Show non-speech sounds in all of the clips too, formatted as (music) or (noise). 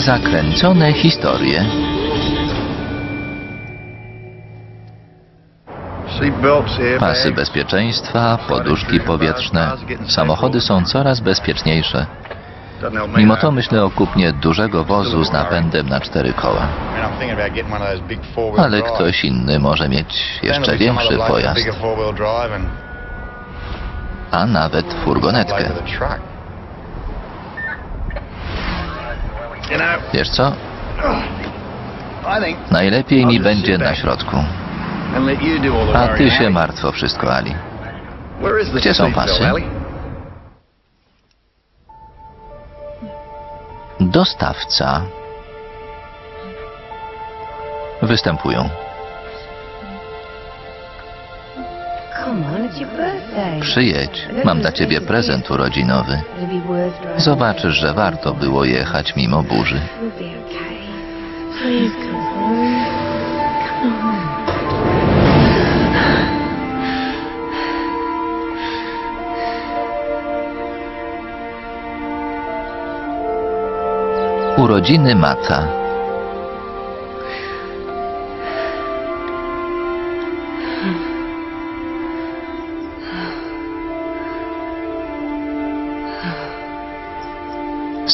Zakręcone historie. Pasy bezpieczeństwa, poduszki powietrzne. Samochody są coraz bezpieczniejsze. Mimo to myślę o kupnie dużego wozu z napędem na cztery koła. Ale ktoś inny może mieć jeszcze większy pojazd, a nawet furgonetkę. Wiesz co? Najlepiej mi będzie na środku. A ty się martw o wszystko, Ali. Gdzie są pasy? Dostawca. Występują. Przyjedź, mam dla ciebie prezent urodzinowy. Zobaczysz, że warto było jechać mimo burzy. Urodziny Mata.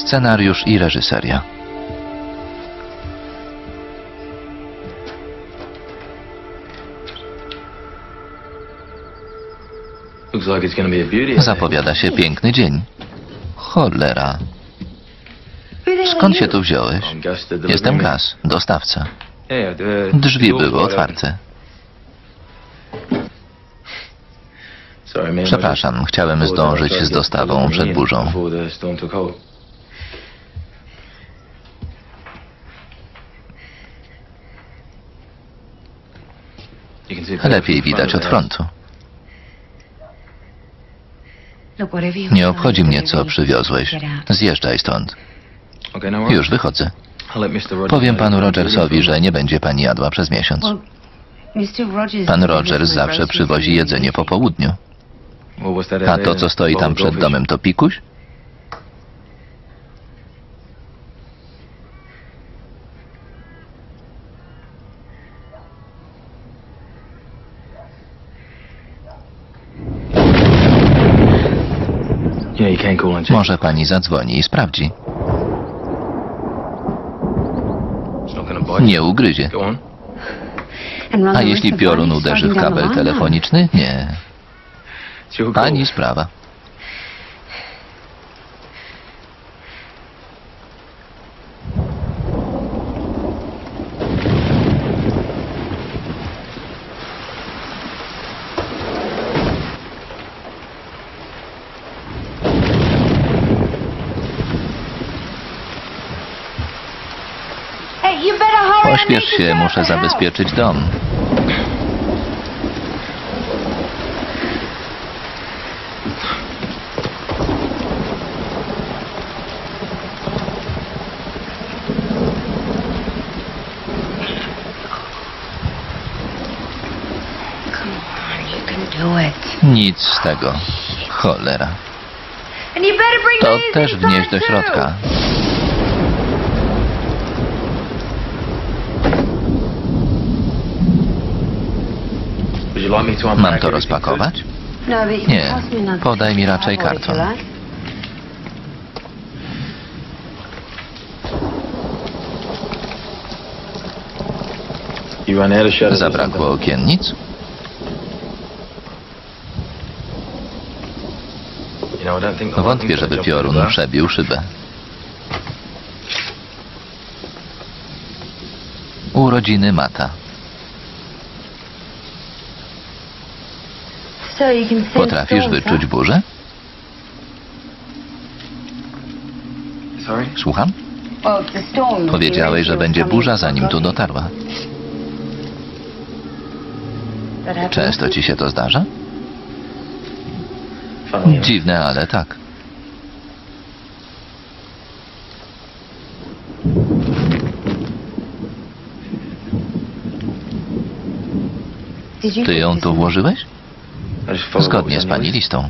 Scenariusz i reżyseria. Beauty. Zapowiada się piękny dzień. Cholera. Skąd się tu wziąłeś? Jestem. Gas, dostawca. Drzwi były otwarte. Przepraszam, chciałem zdążyć z dostawą przed burzą. Lepiej widać od frontu. Nie obchodzi mnie, co przywiozłeś. Zjeżdżaj stąd. Już wychodzę. Powiem panu Rogersowi, że nie będzie pani jadła przez miesiąc. Pan Rogers zawsze przywozi jedzenie po południu. A to, co stoi tam przed domem, to pikuś? Może pani zadzwoni i sprawdzi. It's not gonna bite you. Nie ugryzie. Go on. A jeśli piorun uderzy w kabel telefoniczny? Nie. Pani sprawa. Pośpiesz się, muszę zabezpieczyć dom. Nic z tego. Cholera. To też wnieść do środka. Mam to rozpakować? Nie, podaj mi raczej karton. Zabrakło okiennic? Wątpię, żeby piorun przebił szybę. Urodziny Mata. Potrafisz wyczuć burzę? Słucham? Powiedziałeś, że będzie burza, zanim tu dotarła. Często ci się to zdarza? Dziwne, ale tak. Ty ją tu włożyłeś? Zgodnie z pani listą.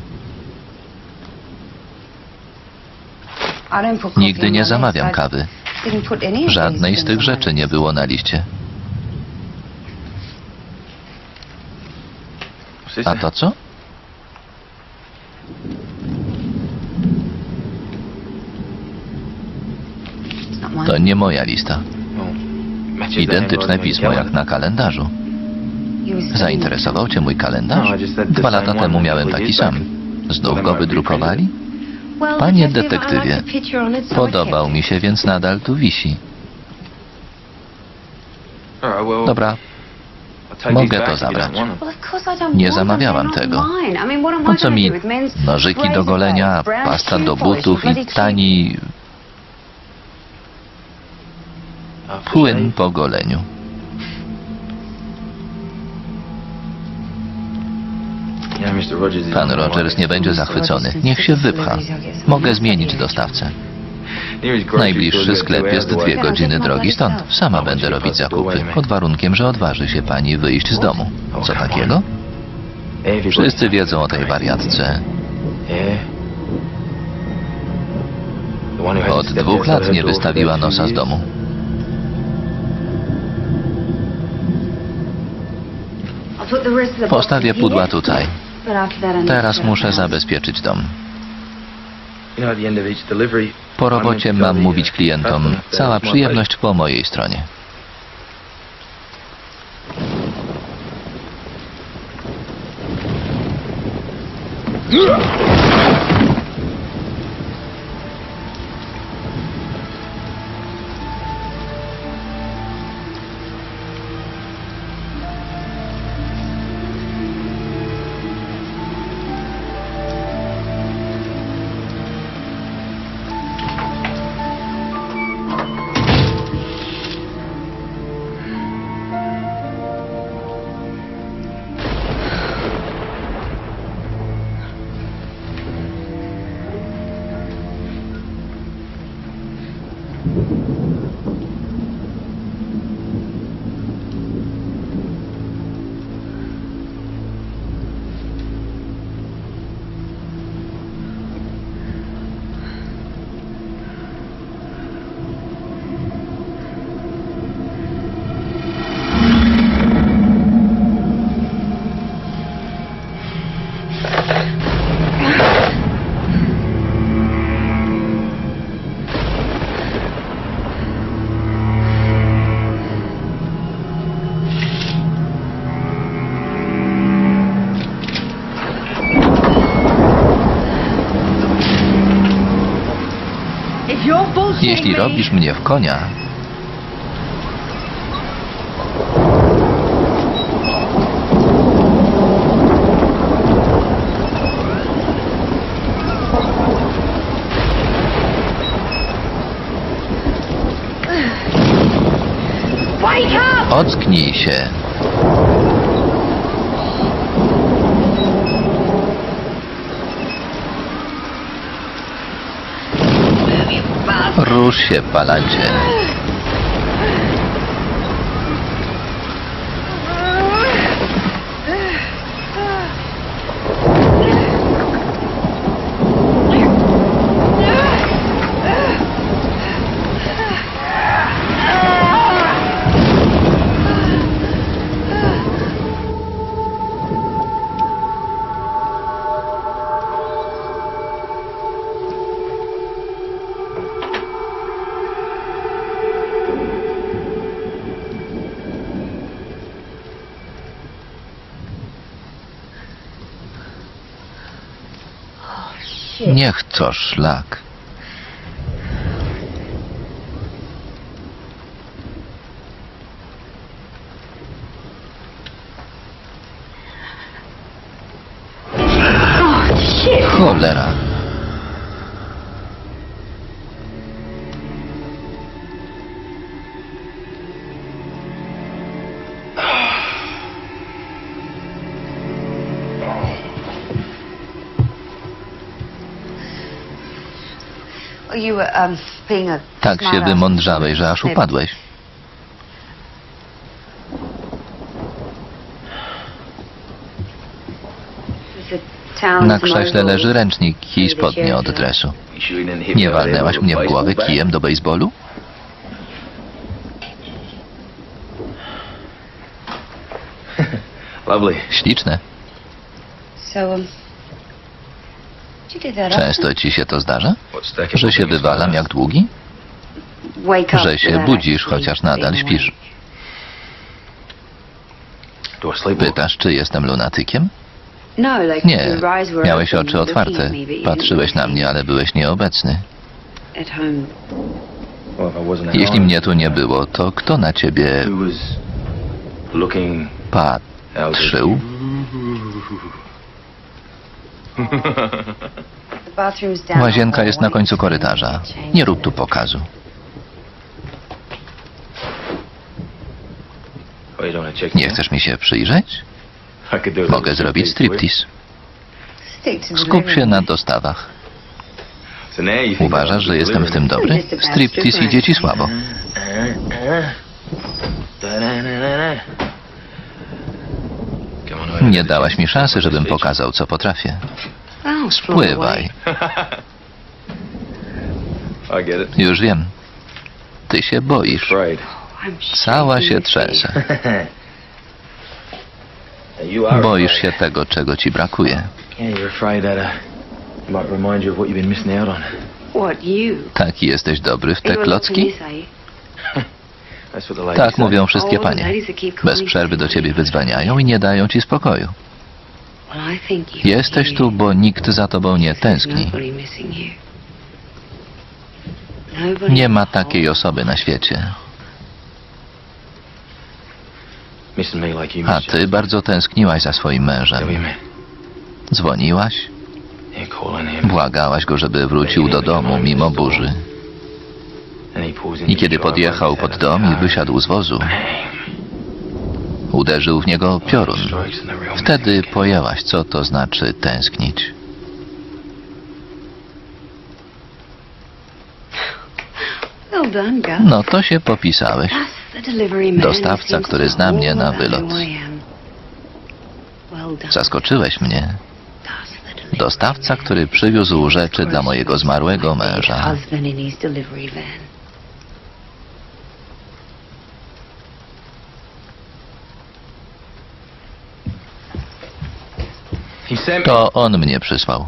Nigdy nie zamawiam kawy. Żadnej z tych rzeczy nie było na liście. A to co? To nie moja lista. The Identyczne pismo jak na kalendarzu. Zainteresował cię mój kalendarz? Dwa lata temu miałem taki sam. Znów go wydrukowali? Panie detektywie, Podobał mi się, więc nadal tu wisi. Dobra, mogę to zabrać. Nie zamawiałam tego. po co mi nożyki do golenia, pasta do butów i tani płyn po goleniu? Pan Rogers nie będzie zachwycony. Niech się wypcha. Mogę zmienić dostawcę. Najbliższy sklep jest dwie godziny drogi stąd. Sama będę robić zakupy, pod warunkiem, że odważy się pani wyjść z domu. Co takiego? Wszyscy wiedzą o tej wariatce. Od dwóch lat nie wystawiła nosa z domu. Postawię pudła tutaj. Teraz muszę zabezpieczyć dom. Po robocie mam mówić klientom, cała przyjemność po mojej stronie. Robisz mnie w konia, ocknij się. Rusz się. Niech to szlak. Tak się wymądrzałeś, że aż upadłeś. Na krześle leży ręcznik i spodnie od dresu. Nie walnęłaś mnie w głowę kijem do baseballu? Śliczne. Często ci się to zdarza? Że się wywalam jak długi? Że się budzisz, chociaż nadal śpisz. Pytasz, czy jestem lunatykiem? No, Nie. Miałeś oczy otwarte. Patrzyłeś na mnie, ale byłeś nieobecny. Jeśli mnie tu nie było, to kto na ciebie patrzył? (laughs) Łazienka jest na końcu korytarza. Nie rób tu pokazu. Nie chcesz mi się przyjrzeć? Mogę zrobić striptease Skup się na dostawach. Uważasz, że jestem w tym dobry? Striptease idzie ci słabo. (laughs) Nie dałaś mi szansy, żebym pokazał, co potrafię. Oh, it. Już wiem. Ty się boisz. Cała się trzęsę. Boisz się tego, czego ci brakuje. Uh? Taki jesteś dobry w te klocki? Tak mówią wszystkie panie. Bez przerwy do ciebie wydzwaniają i nie dają ci spokoju. Jesteś tu, bo nikt za tobą nie tęskni. Nie ma takiej osoby na świecie. A ty bardzo tęskniłaś za swoim mężem. Dzwoniłaś, błagałaś go, żeby wrócił do domu mimo burzy. I kiedy podjechał pod dom i wysiadł z wozu, uderzył w niego piorun. Wtedy pojęłaś, co to znaczy tęsknić. No to się popisałeś. Dostawca, który zna mnie na wylot. Zaskoczyłeś mnie. Dostawca, który przywiózł rzeczy dla mojego zmarłego męża. To on mnie przysłał.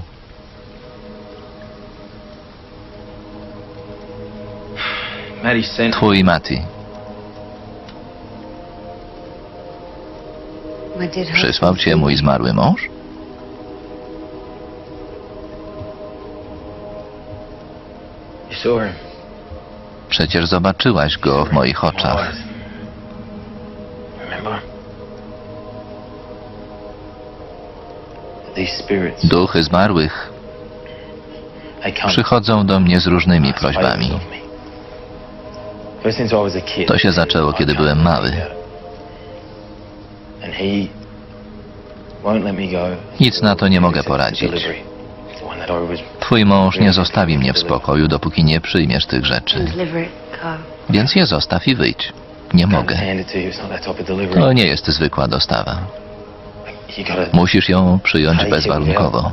Twój Mati. Przysłał cię mój zmarły mąż? Przecież zobaczyłaś go w moich oczach. Duchy zmarłych przychodzą do mnie z różnymi prośbami. To się zaczęło, kiedy byłem mały. Nic na to nie mogę poradzić. Twój mąż nie zostawi mnie w spokoju, dopóki nie przyjmiesz tych rzeczy. deliver it, go. Więc je zostaw i wyjdź. Nie mogę. To nie jest zwykła dostawa. Musisz ją przyjąć bezwarunkowo.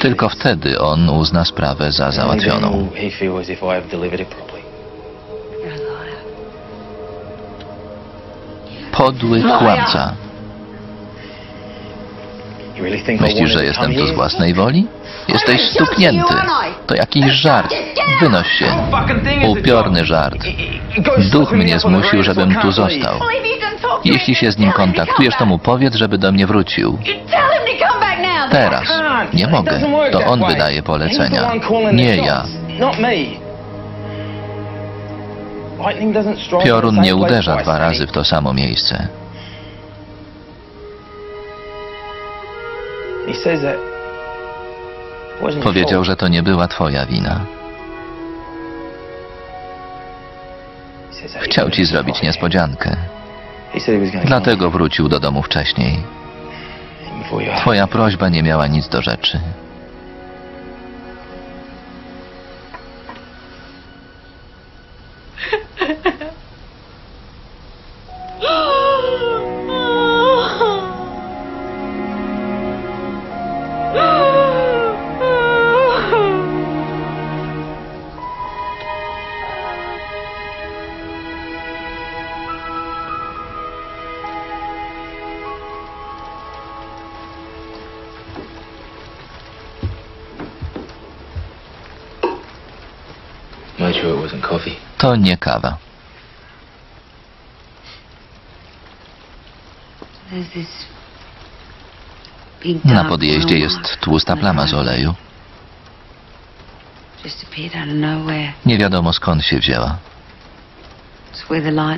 Tylko wtedy on uzna sprawę za załatwioną. Podły kłamca. Myślisz, że jestem tu z własnej woli? Jesteś stuknięty. To jakiś żart. Wynoś się. Upiorny żart. Duch mnie zmusił, żebym tu został. Jeśli się z nim kontaktujesz, to mu powiedz, żeby do mnie wrócił. Teraz. Nie mogę. To on wydaje polecenia. Nie ja. Piorun nie uderza dwa razy w to samo miejsce. Powiedział, że to nie była twoja wina. Chciał ci zrobić niespodziankę. Dlatego wrócił do domu wcześniej. Twoja prośba nie miała nic do rzeczy. To nie kawa. Na podjeździe jest tłusta plama z oleju. Nie wiadomo skąd się wzięła.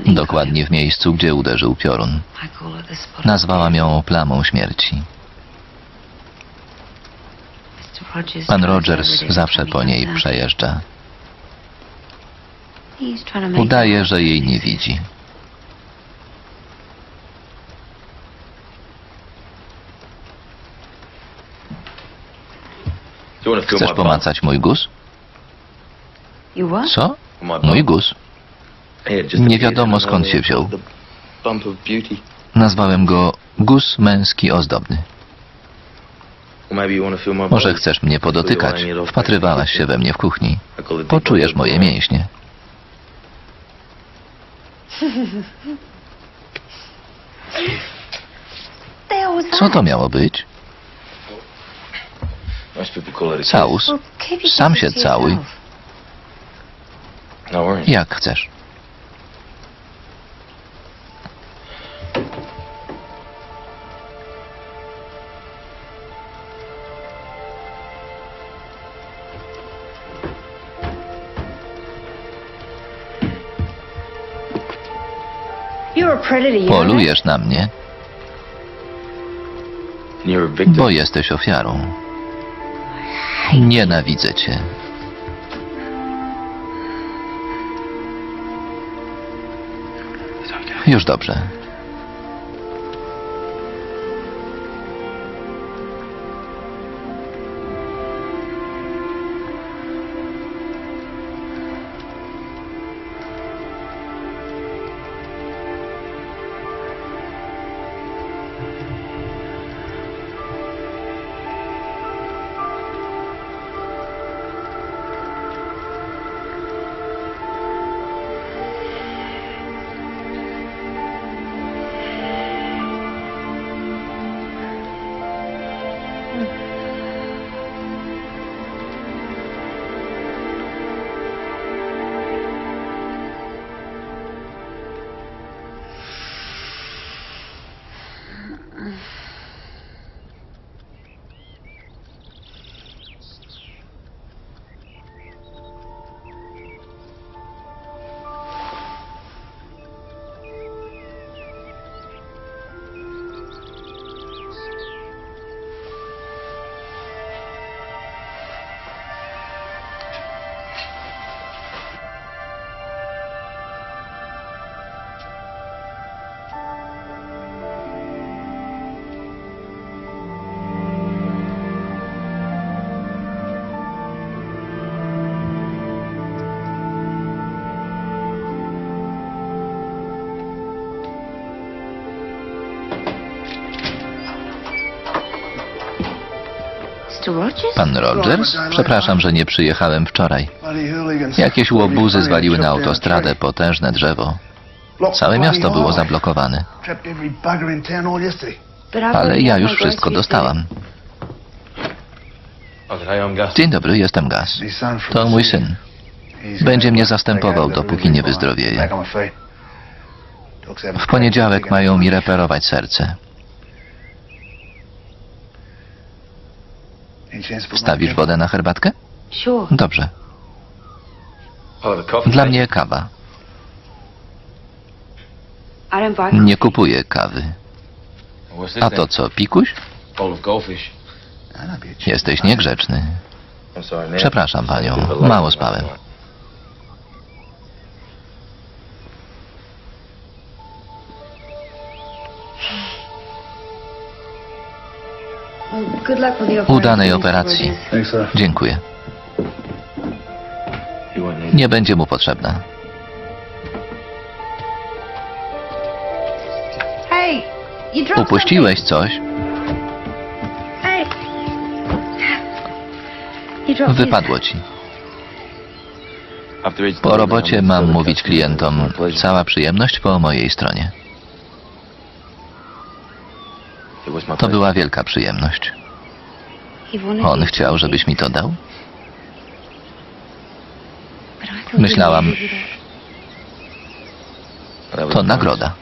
Dokładnie w miejscu, gdzie uderzył piorun. Nazwałam ją plamą śmierci. Pan Rogers zawsze po niej przejeżdża. Udaje, że jej nie widzi. Chcesz pomacać mój guz? Co? Mój guz. Nie wiadomo, skąd się wziął. Nazwałem go guz męski ozdobny. Może chcesz mnie podotykać? Wpatrywałaś się we mnie w kuchni. Poczujesz moje mięśnie. Co to miało być? Całus? Sam się całuj. yourself. No worries. Jak chcesz. Polujesz na mnie, You're a victim. bo jesteś ofiarą. Nienawidzę cię. Już dobrze. Pan Rogers? Przepraszam, że nie przyjechałem wczoraj. Jakieś łobuzy zwaliły na autostradę potężne drzewo. Całe miasto było zablokowane. Ale ja już wszystko dostałam. Dzień dobry, jestem Gaz. To mój syn. Będzie mnie zastępował, dopóki nie wyzdrowieje. W poniedziałek mają mi reperować serce. Wstawisz wodę na herbatkę? Sure. Dobrze. Dla mnie kawa. Nie kupuję kawy. A to co, pikuś? Goldfish. Jesteś niegrzeczny. Przepraszam panią, mało spałem. Udanej operacji. Dziękuję. Nie będzie mu potrzebna. Upuściłeś coś? Wypadło ci. Po robocie mam mówić klientom, cała przyjemność po mojej stronie. To była wielka przyjemność. On chciał, żebyś mi to dał? Myślałam, to nagroda.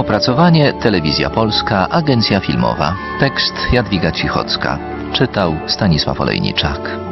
Opracowanie Telewizja Polska, Agencja Filmowa. Tekst Jadwiga Cichocka. Czytał Stanisław Olejniczak.